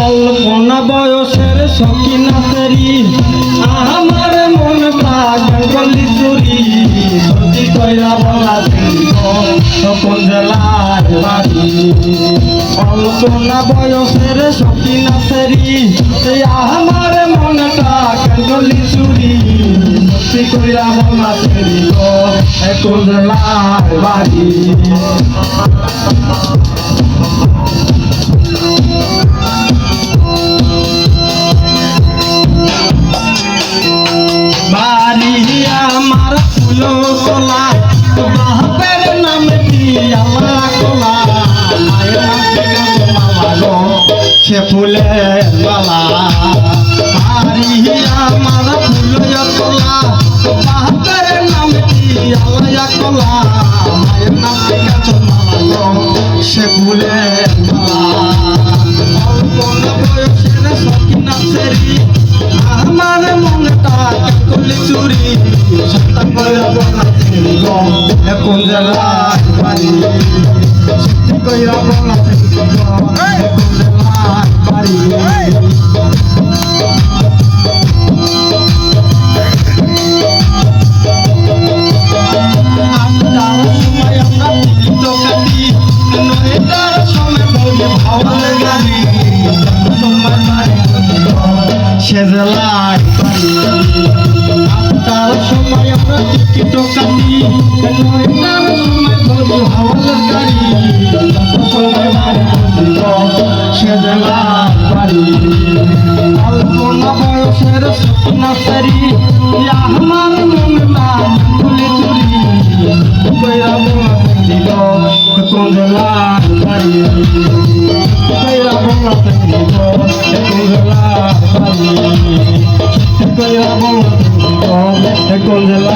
অল্পনা বয়সের সকিনা তেরি। আমার মন পাগল গলি চুরি। সত্যি কইরা বলা বাড়ি। অল্পনা বয়সের সকিনা তেরি। আমার মনটা গলি চুরি। সত্যি কইরা বলা বাড়ি বাড়ি। সে ফুলের মালা। বাড়ি আমার ফুল তোলা বাপের নাম কি আলায়া কোলা? মায়ের নাম থেকে তোমার সে ফুলের মালা। অল্প বয়সের সকিনা সেরি আমার মনটা কলি চুরি। সত্তা করে বলা এখন জেলার বাড়ি। কইরা সেজলায় আটটার সময় আমরা টিকিট কাটি নয়টার সময় বলি ভাওয়াল গাড়ি সময় বাড়ি সেজলায় বাড়ি। অল্পনা বয়সের স্বপ্ন সারি আমার মনটা খুলে চুরি কইরা বোনা দিল কোন জেলার বাড়ি। কইরা বোনা দিল কোন দিল